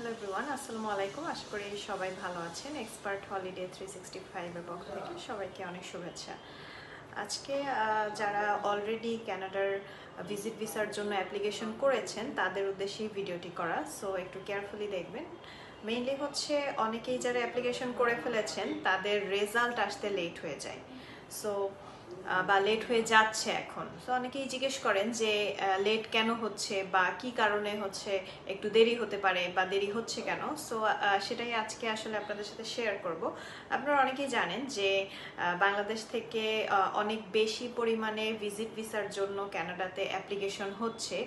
Hello everyone আসসালামু আলাইকুম। আশা করি সবাই ভালো আছেন। এক্সপার্ট হলিডে থ্রি সিক্সটি ফাইভের পক্ষ থেকে সবাইকে অনেক শুভেচ্ছা। আজকে যারা অলরেডি ক্যানাডার ভিজিট ভিসার জন্য অ্যাপ্লিকেশন করেছেন, তাদের উদ্দেশ্যেই ভিডিওটি করা। সো একটু কেয়ারফুলি দেখবেন। মেইনলি হচ্ছে অনেকেই যারা অ্যাপ্লিকেশন করে ফেলেছেন, তাদের রেজাল্ট আসতে লেট হয়ে যায়। সো বা লেট হয়ে যাচ্ছে এখন। তো অনেকেই জিজ্ঞেস করেন যে লেট কেন হচ্ছে বা কি কারণে হচ্ছে, একটু দেরি হতে পারে বা দেরি হচ্ছে কেন? সো সেটাই আজকে আসলে আপনাদের সাথে শেয়ার করব। আপনারা অনেকেই জানেন যে বাংলাদেশ থেকে অনেক বেশি পরিমাণে ভিজিট ভিসার জন্য ক্যানাডাতে অ্যাপ্লিকেশন হচ্ছে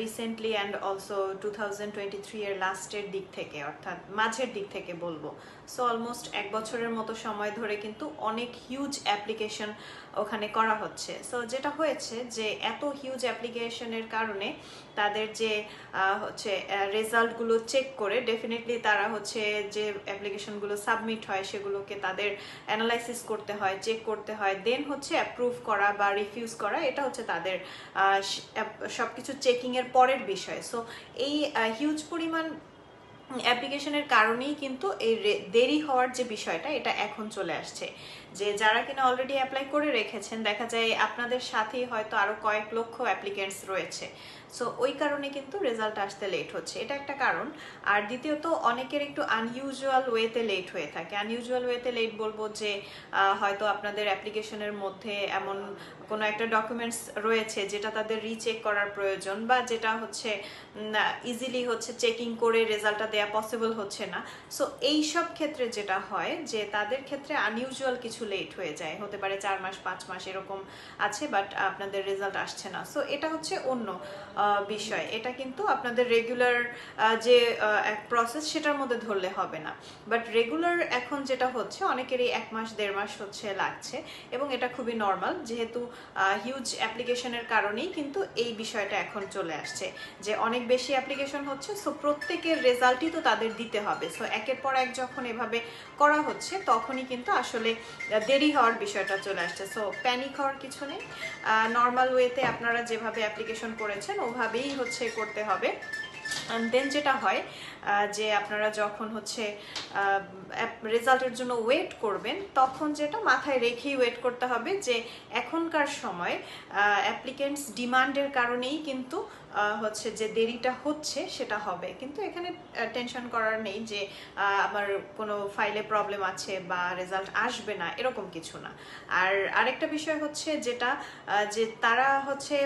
recently and also two thousand twenty three এর লাস্টের দিক থেকে, অর্থাৎ মাঝের দিক থেকে বলব। সো অলমোস্ট এক বছরের মতো সময় ধরে কিন্তু অনেক হিউজ অ্যাপ্লিকেশন ওখানে করা হচ্ছে। সো যেটা হয়েছে যে এত হিউজ অ্যাপ্লিকেশনের কারণে তাদের যে হচ্ছে রেজাল্টগুলো চেক করে ডেফিনেটলি তারা হচ্ছে যে অ্যাপ্লিকেশনগুলো সাবমিট হয় সেগুলোকে তাদের অ্যানালাইসিস করতে হয় চেক করতে হয় দেন হচ্ছে অ্যাপ্রুভ করা বা রিফিউজ করা, এটা হচ্ছে তাদের সব কিছু চেকিংয়ের পরের বিষয়। সো এই হিউজ পরিমাণ অ্যাপ্লিকেশনের কারণেই কিন্তু এই দেরি হওয়ার যে বিষয়টা, এটা এখন চলে আসছে। যে যারা কিনা অলরেডি অ্যাপ্লাই করে রেখেছেন, দেখা যায় আপনাদের সাথেই হয়তো আরও কয়েক লক্ষ অ্যাপ্লিকেন্টস রয়েছে। সো ওই কারণে কিন্তু রেজাল্ট আসতে লেট হচ্ছে। এটা একটা কারণ। আর দ্বিতীয়ত, অনেকের একটু আনইউজুয়াল ওয়েতে লেট হয়ে থাকে। আনইউজুয়াল ওয়েতে লেট বলব যে হয়তো আপনাদের অ্যাপ্লিকেশনের মধ্যে এমন কোনো একটা ডকুমেন্টস রয়েছে যেটা তাদের রিচেক করার প্রয়োজন বা যেটা হচ্ছে ইজিলি হচ্ছে চেকিং করে রেজাল্টটা দেওয়া পসিবল হচ্ছে না। সো এই সব ক্ষেত্রে যেটা হয় যে, তাদের ক্ষেত্রে আনইউজুয়াল কিছু লেট হয়ে যায়। হতে পারে চার মাস, পাঁচ মাস এরকম আছে বাট আপনাদের রেজাল্ট আসছে না। সো এটা হচ্ছে অন্য বিষয়। এটা কিন্তু আপনাদের রেগুলার যে এক প্রসেস সেটার মধ্যে ধরলে হবে না। বাট রেগুলার এখন যেটা হচ্ছে, অনেকেরই এক মাস, দেড় মাস হচ্ছে, লাগছে, এবং এটা খুবই নর্মাল যেহেতু হিউজ অ্যাপ্লিকেশনের কারণেই কিন্তু এই বিষয়টা এখন চলে আসছে। যে, অনেক বেশি অ্যাপ্লিকেশন হচ্ছে সো প্রত্যেকের রেজাল্টই তো তাদের দিতে হবে। সো একের পর এক যখন এভাবে করা হচ্ছে, তখনই কিন্তু আসলে দেরি হওয়ার বিষয়টা চলে আসছে। সো প্যানিক হওয়ার কিছু নেই। নর্মাল ওয়েতে আপনারা যেভাবে অ্যাপ্লিকেশন করেছেন, ওভাবেই হচ্ছে করতে হবে। দেন যেটা হয় যে আপনারা যখন হচ্ছে রেজাল্টের জন্য ওয়েট করবেন, তখন যেটা মাথায় রেখেই ওয়েট করতে হবে যে এখনকার সময় অ্যাপ্লিকেন্টস ডিমান্ডের কারণেই কিন্তু হচ্ছে যে দেরিটা হচ্ছে সেটা হবে। কিন্তু এখানে টেনশন করার নেই যে আমার কোনো ফাইলে প্রবলেম আছে বা রেজাল্ট আসবে না, এরকম কিছু না। আর আরেকটা বিষয় হচ্ছে যেটা যে তারা হচ্ছে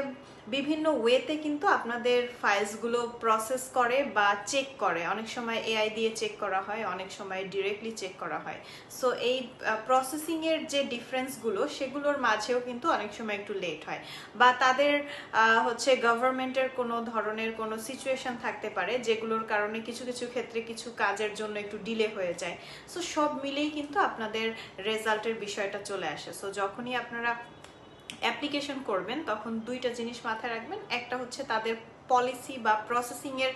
বিভিন্ন ওয়েতে কিন্তু আপনাদের ফাইলসগুলো প্রসেস করে বা চেক করে। অনেক সময় এআই দিয়ে চেক করা হয়, অনেক সময় ডিরেক্টলি চেক করা হয়। সো এই প্রসেসিংয়ের যে ডিফারেন্সগুলো সেগুলোর মাঝেও কিন্তু অনেক সময় একটু লেট হয়। বা তাদের হচ্ছে গভর্নমেন্টের কোনো ধরনের কোনো সিচুয়েশন থাকতে পারে, যেগুলোর কারণে কিছু কিছু ক্ষেত্রে কিছু কাজের জন্য একটু ডিলে হয়ে যায়। সো সব মিলেই কিন্তু আপনাদের রেজাল্টের বিষয়টা চলে আসে। সো যখনই আপনারা অ্যাপ্লিকেশন করবেন, তখন দুইটা জিনিস মাথায় রাখবেন। একটা হচ্ছে তাদের পলিসি বা প্রসেসিংয়ের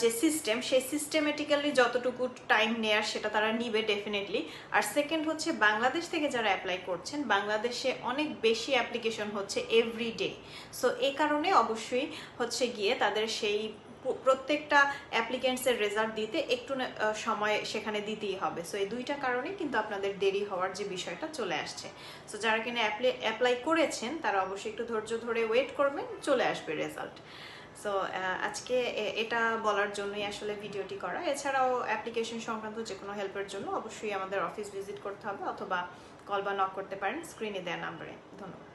যে সিস্টেম সেই সিস্টেমেটিক্যালি যতটুকু টাইম নেয়ার সেটা তারা নিবে ডেফিনেটলি আর সেকেন্ড হচ্ছে বাংলাদেশ থেকে যারা অ্যাপ্লাই করছেন, বাংলাদেশে অনেক বেশি অ্যাপ্লিকেশন হচ্ছে এভরি ডে সো এ কারণে অবশ্যই হচ্ছে গিয়ে তাদের সেই প্রত্যেকটা অ্যাপ্লিকেন্টসের রেজাল্ট দিতে একটু সময় সেখানে দিতেই হবে। সো এই দুইটা কারণে কিন্তু আপনাদের দেরি হওয়ার যে বিষয়টা চলে আসছে। সো যারা কিনা অ্যাপ্লাই করেছেন, তারা অবশ্যই একটু ধৈর্য ধরে ওয়েট করবেন, চলে আসবে রেজাল্ট সো আজকে এটা বলার জন্যই আসলে ভিডিওটি করা। এছাড়াও অ্যাপ্লিকেশন সংক্রান্ত যে কোনো হেল্পের জন্য অবশ্যই আমাদের অফিস ভিজিট করতে হবে, অথবা কল বা নক করতে পারেন স্ক্রিনে দেওয়া নাম্বারে ধন্যবাদ।